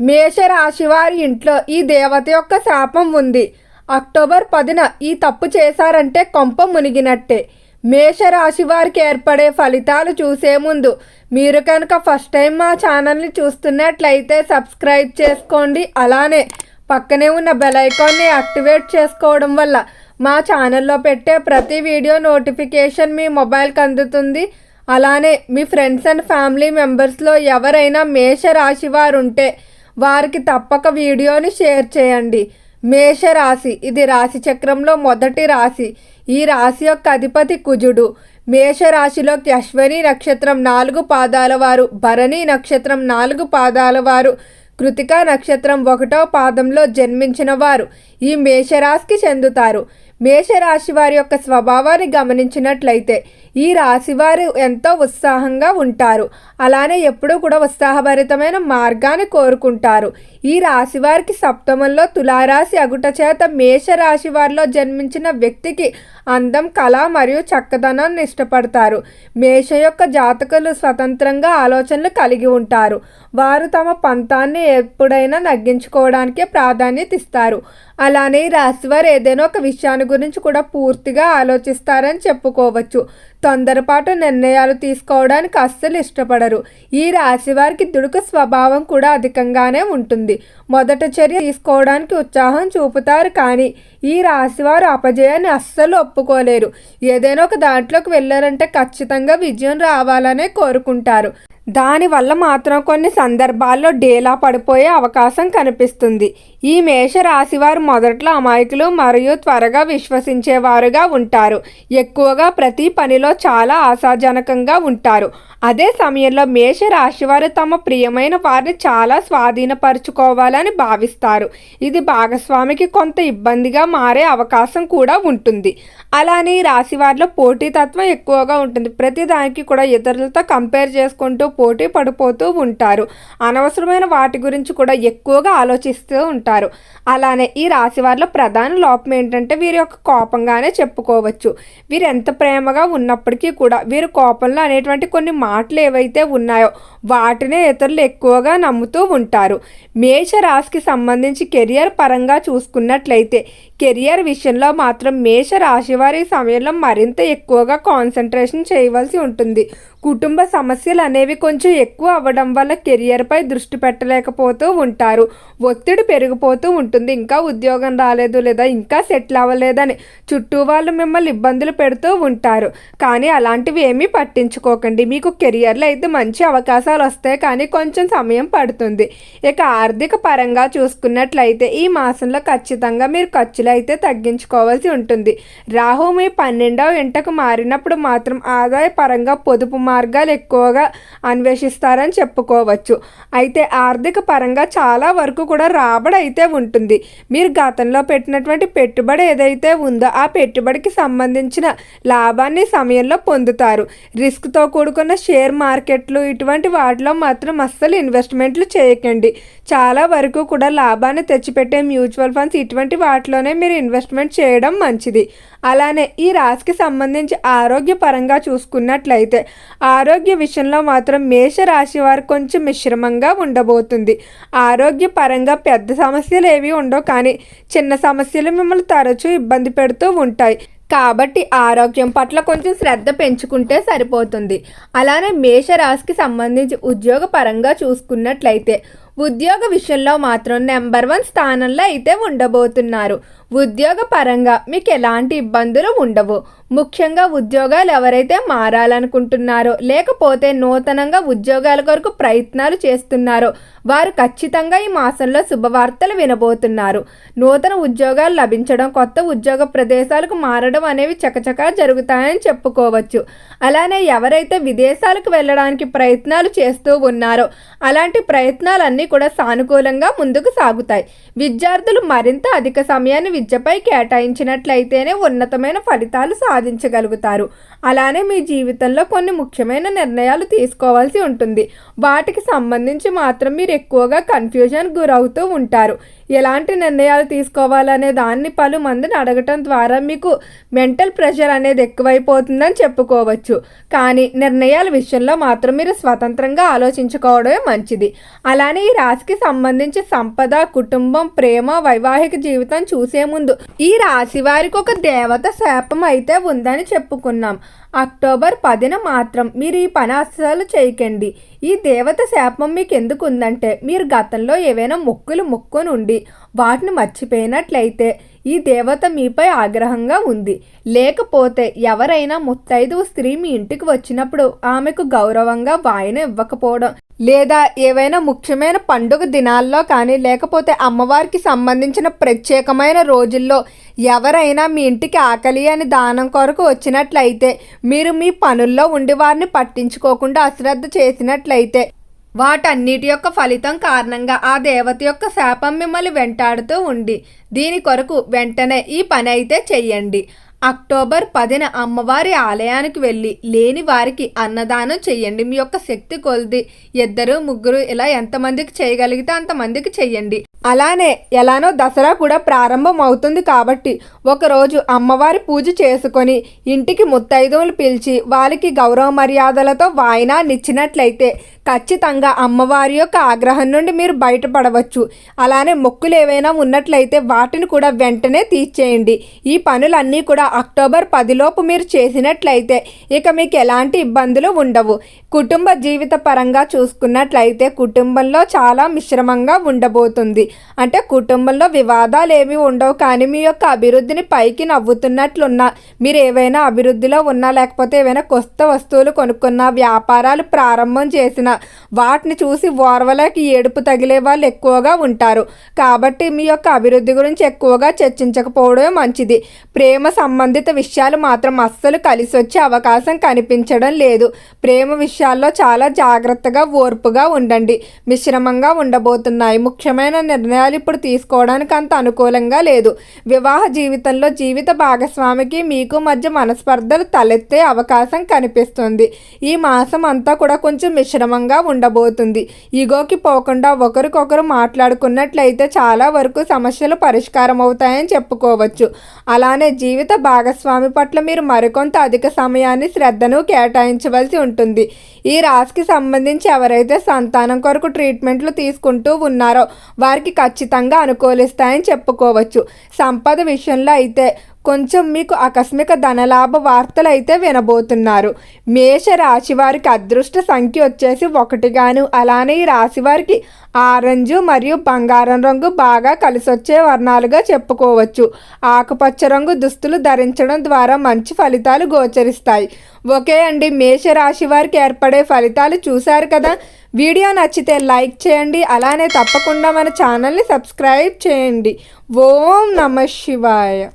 మేషరాశి వారి ఇంట్లో ఈ దేవత యొక్క శాపం ఉంది. అక్టోబర్ పదిన ఈ తప్పు చేశారంటే కొంప మునిగినట్టే. మేషరాశి వారికి ఏర్పడే ఫలితాలు చూసే ముందు మీరు కనుక ఫస్ట్ టైం మా ఛానల్ని చూస్తున్నట్లయితే సబ్స్క్రైబ్ చేసుకోండి. అలానే పక్కనే ఉన్న బెల్ ఐకాన్ని యాక్టివేట్ చేసుకోవడం వల్ల మా ఛానల్లో పెట్టే ప్రతి వీడియో నోటిఫికేషన్ మీ మొబైల్కి అందుతుంది. అలానే మీ ఫ్రెండ్స్ అండ్ ఫ్యామిలీ మెంబర్స్లో ఎవరైనా మేషరాశి వారు ఉంటే వారికి తప్పక వీడియోని షేర్ చేయండి. మేషరాశి. ఇది రాశి చక్రంలో మొదటి రాశి. ఈ రాశి యొక్క అధిపతి కుజుడు. మేషరాశిలోకి అశ్వని నక్షత్రం నాలుగు పాదాల వారు భరణి నక్షత్రం నాలుగు పాదాల వారు కృతికా నక్షత్రం ఒకటో పాదంలో జన్మించిన వారు ఈ మేషరాశికి చెందుతారు. మేషరాశి వారి యొక్క స్వభావాన్ని గమనించినట్లయితే ఈ రాశి వారు ఎంతో ఉత్సాహంగా ఉంటారు. అలానే ఎప్పుడూ కూడా ఉత్సాహభరితమైన మార్గాన్ని కోరుకుంటారు. ఈ రాశి వారికి సప్తమంలో తులారాశి అగుట చేత మేషరాశి వారిలో జన్మించిన వ్యక్తికి అందం కళ మరియు చక్కదనాన్ని ఇష్టపడతారు మేష యొక్క జాతకులు స్వతంత్రంగా ఆలోచనలు కలిగి ఉంటారు. వారు తమ పంతాన్ని ఎప్పుడైనా నగ్గించుకోవడానికే ప్రాధాన్యత ఇస్తారు. అలానే ఈ రాశివారు ఏదైనా ఒక విషయాన్ని గురించి కూడా పూర్తిగా ఆలోచిస్తారని చెప్పుకోవచ్చు. తొందరపాటు నిర్ణయాలు తీసుకోవడానికి అస్సలు ఇష్టపడరు. ఈ రాశి వారికి దుడుకు స్వభావం కూడా అధికంగానే ఉంటుంది. మొదట చర్య తీసుకోవడానికి ఉత్సాహం చూపుతారు కానీ ఈ రాశివారు అపజయాన్ని అస్సలు ఒప్పుకోలేరు. ఏదైనా ఒక దాంట్లోకి వెళ్ళారంటే ఖచ్చితంగా విజయం రావాలనే కోరుకుంటారు. దానివల్ల మాత్రం కొన్ని సందర్భాల్లో డేలా పడిపోయే అవకాశం కనిపిస్తుంది. ఈ మేష రాశివారు మొదట్లో అమాయకులు మరియు త్వరగా విశ్వసించేవారుగా ఉంటారు. ఎక్కువగా ప్రతి పనిలో చాలా ఆశాజనకంగా ఉంటారు. అదే సమయంలో మేష రాశివారు తమ ప్రియమైన వారిని చాలా స్వాధీనపరుచుకోవాలని భావిస్తారు. ఇది భాగస్వామికి కొంత ఇబ్బందిగా మారే అవకాశం కూడా ఉంటుంది. అలానే ఈ రాశి వారిలో పోటీతత్వం ఎక్కువగా ఉంటుంది. ప్రతిదానికి కూడా ఇతరులతో కంపేర్ చేసుకుంటూ పోటీ పడిపోతూ ఉంటారు. అనవసరమైన వాటి గురించి కూడా ఎక్కువగా ఆలోచిస్తూ ఉంటారు. అలానే ఈ రాశి వారిలో ప్రధాన లోపం ఏంటంటే వీరి యొక్క కోపంగానే చెప్పుకోవచ్చు. వీరు ఎంత ప్రేమగా ఉన్నప్పటికీ కూడా వీరు కోపంలో అనేటువంటి కొన్ని మాటలు ఏవైతే ఉన్నాయో వాటినే ఇతరులు ఎక్కువగా నమ్ముతూ ఉంటారు. మేష రాశికి సంబంధించి కెరియర్ పరంగా చూసుకున్నట్లయితే కెరియర్ విషయంలో మాత్రం మేష రాశి వారి సమయంలో మరింత ఎక్కువగా కాన్సన్ట్రేషన్ చేయవలసి ఉంటుంది. కుటుంబ సమస్యలు అనేవి కొంచెం ఎక్కువ అవ్వడం వల్ల కెరియర్పై దృష్టి పెట్టలేకపోతూ ఉంటారు. ఒత్తిడి పెరిగిపోతూ ఉంటుంది. ఇంకా ఉద్యోగం రాలేదు లేదా ఇంకా సెటిల్ అవ్వలేదని చుట్టూ వాళ్ళు మిమ్మల్ని ఇబ్బందులు పెడుతూ ఉంటారు. కానీ అలాంటివి ఏమీ పట్టించుకోకండి. మీకు కెరియర్లో అయితే మంచి అవకాశాలు వస్తాయి. కానీ కొంచెం సమయం పడుతుంది. ఇక ఆర్థిక పరంగా చూసుకున్నట్లయితే ఈ మాసంలో ఖచ్చితంగా మీరు ఖర్చులు అయితే తగ్గించుకోవాల్సి ఉంటుంది. రాహు మీ పన్నెండవ ఇంటకు మారినప్పుడు మాత్రం ఆదాయ పరంగా పొదుపు మార్గాలు ఎక్కువగా అన్వేషిస్తారని చెప్పుకోవచ్చు. అయితే ఆర్థిక పరంగా చాలా వరకు కూడా రాబడి అయితే ఉంటుంది. మీరు గతంలో పెట్టినటువంటి పెట్టుబడి ఏదైతే ఉందో ఆ పెట్టుబడికి సంబంధించిన లాభాన్ని సమయంలో పొందుతారు. రిస్క్తో కూడుకున్న షేర్ మార్కెట్లు ఇటువంటి వాటిలో మాత్రం అస్సలు ఇన్వెస్ట్మెంట్లు చేయకండి. చాలా వరకు కూడా లాభాన్ని తెచ్చిపెట్టే మ్యూచువల్ ఫండ్స్ ఇటువంటి వాటిలోనే మీరు ఇన్వెస్ట్మెంట్ చేయడం మంచిది. అలానే ఈ రాశికి సంబంధించి ఆరోగ్యపరంగా చూసుకున్నట్లయితే ఆరోగ్య విషయంలో మాత్రం మేష రాశి వారు కొంచెం మిశ్రమంగా ఉండబోతుంది. ఆరోగ్యపరంగా పెద్ద సమస్యలు ఏవి ఉండవు కానీ చిన్న సమస్యలు మిమ్మల్ని తరచూ ఇబ్బంది పెడుతూ ఉంటాయి. కాబట్టి ఆరోగ్యం పట్ల కొంచెం శ్రద్ధ పెంచుకుంటే సరిపోతుంది. అలానే మేషరాశికి సంబంధించి ఉద్యోగ పరంగా చూసుకున్నట్లయితే ఉద్యోగ విషయంలో మాత్రం నెంబర్ వన్ స్థానంలో అయితే ఉండబోతున్నారు. ఉద్యోగ పరంగా మీకు ఎలాంటి ఇబ్బందులు ఉండవు. ముఖ్యంగా ఉద్యోగాలు ఎవరైతే మారాలనుకుంటున్నారో లేకపోతే నూతనంగా ఉద్యోగాల కొరకు ప్రయత్నాలు చేస్తున్నారో వారు ఖచ్చితంగా ఈ మాసంలో శుభవార్తలు వినబోతున్నారు. నూతన ఉద్యోగాలు లభించడం కొత్త ఉద్యోగ ప్రదేశాలకు మారడం అనేవి చకచకా జరుగుతాయని చెప్పుకోవచ్చు. అలానే ఎవరైతే విదేశాలకు వెళ్ళడానికి ప్రయత్నాలు చేస్తూ ఉన్నారో అలాంటి ప్రయత్నాలన్నీ కూడా సానుకూలంగా ముందుకు సాగుతాయి. విద్యార్థులు మరింత అధిక సమయాన్ని విద్యపై కేటాయించినట్లయితేనే ఉన్నతమైన ఫలితాలు సా సాధించగలుగుతారు. అలానే మీ జీవితంలో కొన్ని ముఖ్యమైన నిర్ణయాలు తీసుకోవాల్సి ఉంటుంది. వాటికి సంబంధించి మాత్రం మీరు ఎక్కువగా కన్ఫ్యూజన్ గురవుతూ ఉంటారు. ఎలాంటి నిర్ణయాలు తీసుకోవాలనే దాన్ని పలు మందిని అడగటం ద్వారా మీకు మెంటల్ ప్రెషర్ అనేది ఎక్కువైపోతుందని చెప్పుకోవచ్చు. కానీ నిర్ణయాల విషయంలో మాత్రం మీరు స్వతంత్రంగా ఆలోచించుకోవడమే మంచిది. అలానే ఈ రాశికి సంబంధించి సంపద కుటుంబం ప్రేమ వైవాహిక జీవితం చూసే ముందు ఈ రాశి వారికి ఒక దేవత శాపం అయితే ఉందని చెప్పుకున్నాం. అక్టోబర్ పదిన మాత్రం మీరు ఈ పని అస్సలు చేయకండి. ఈ దేవత శాపం మీకు ఎందుకు ఉందంటే మీరు గతంలో ఏవైనా మొక్కులు మొక్కొని ఉండి వాటిని మర్చిపోయినట్లయితే ఈ దేవత మీపై ఆగ్రహంగా ఉంది. లేకపోతే ఎవరైనా ముత్తైదువు స్త్రీ మీ ఇంటికి వచ్చినప్పుడు ఆమెకు గౌరవంగా వాయన ఇవ్వకపోవడం లేదా ఏవైనా ముఖ్యమైన పండుగ దినాల్లో కానీ లేకపోతే అమ్మవారికి సంబంధించిన ప్రత్యేకమైన రోజుల్లో ఎవరైనా మీ ఇంటికి ఆకలి అని దానం కొరకు వచ్చినట్లయితే మీరు మీ పనుల్లో ఉండి వారిని పట్టించుకోకుండా అశ్రద్ధ చేసినట్లయితే వాటన్నిటి యొక్క ఫలితం కారణంగా ఆ దేవత యొక్క శాపం మిమ్మల్ని వెంటాడుతూ ఉండి దీని కొరకు వెంటనే ఈ పని అయితే చెయ్యండి. అక్టోబర్ పదిన అమ్మవారి ఆలయానికి వెళ్ళి లేని వారికి అన్నదానం చెయ్యండి మీ యొక్క శక్తి కొలిది. ఇద్దరు ముగ్గురు ఇలా ఎంతమందికి చేయగలిగితే అంతమందికి చెయ్యండి అలానే ఎలానో దసరా కూడా ప్రారంభం అవుతుంది కాబట్టి ఒకరోజు అమ్మవారి పూజ చేసుకొని ఇంటికి ముత్తైదువులు పిలిచి వాళ్ళకి గౌరవ మర్యాదలతో వాయినాన్నిచ్చినట్లయితే ఖచ్చితంగా అమ్మవారి యొక్క ఆగ్రహం నుండి మీరు బయటపడవచ్చు. అలానే మొక్కులు ఏవైనా ఉన్నట్లయితే వాటిని కూడా వెంటనే తీర్చేయండి. ఈ పనులన్నీ కూడా అక్టోబర్ పదిలోపు మీరు చేసినట్లయితే ఇక మీకు ఎలాంటి ఇబ్బందులు ఉండవు. కుటుంబ జీవిత పరంగా చూసుకున్నట్లయితే కుటుంబంలో చాలా మిశ్రమంగా ఉండబోతుంది. అంటే కుటుంబంలో వివాదాలు ఏమీ ఉండవు. కానీ మీ యొక్క అభివృద్ధిని పైకి నవ్వుతున్నట్లున్నా మీరు ఏవైనా అభివృద్ధిలో ఉన్నా లేకపోతే ఏవైనా కొత్త వస్తువులు కొనుక్కున్న వ్యాపారాలు ప్రారంభం చేసిన వాటిని చూసి ఓర్వలకి ఏడుపు తగిలే వాళ్ళు ఎక్కువగా ఉంటారు. కాబట్టి మీ యొక్క అభివృద్ధి గురించి ఎక్కువగా చర్చించకపోవడమే మంచిది. ప్రేమ సంబంధిత విషయాలు మాత్రం అస్సలు కలిసి వచ్చే అవకాశం కనిపించడం లేదు. ప్రేమ విషయాల్లో చాలా జాగ్రత్తగా ఓర్పుగా ఉండండి. మిశ్రమంగా ఉండబోతున్నాయి. ముఖ్యమైన నిర్ణయాలు ఇప్పుడు తీసుకోవడానికి అంత అనుకూలంగా లేదు. వివాహ జీవితంలో జీవిత భాగస్వామికి మీకు మధ్య మనస్పర్ధలు తలెత్తే అవకాశం కనిపిస్తుంది. ఈ మాసం అంతా కూడా కొంచెం మిశ్రమంగా ఉండబోతుంది. ఈగోకి పోకుండా ఒకరికొకరు మాట్లాడుకున్నట్లయితే చాలా వరకు సమస్యలు పరిష్కారం అవుతాయని చెప్పుకోవచ్చు. అలానే జీవిత భాగస్వామి పట్ల మీరు మరికొంత అధిక సమయాన్ని శ్రద్ధను కేటాయించవలసి ఉంటుంది. ఈ రాశికి సంబంధించి ఎవరైతే సంతానం కొరకు ట్రీట్మెంట్లు తీసుకుంటూ ఉన్నారో వారికి ఖచ్చితంగా అనుకూలిస్తాయని చెప్పుకోవచ్చు. సంపద విషయంలో అయితే కొంచెం మీకు ఆకస్మిక ధనలాభ వార్తలు అయితే వినబోతున్నారు. మేష రాశి వారికి అదృష్ట సంఖ్య వచ్చేసి ఒకటిగాను అలానే ఈ రాశి వారికి ఆరెంజ్ మరియు బంగారం రంగు బాగా కలిసొచ్చే వర్ణాలుగా చెప్పుకోవచ్చు. ఆకుపచ్చ రంగు దుస్తులు ధరించడం ద్వారా మంచి ఫలితాలు గోచరిస్తాయి. ఓకే అండి మేషరాశి వారికి ఏర్పడే ఫలితాలు చూశారు కదా? వీడియో నచ్చితే లైక్ చేయండి అలానే తప్పకుండా మన ఛానల్ని సబ్స్క్రైబ్ చేయండి. ఓం నమ శివాయ.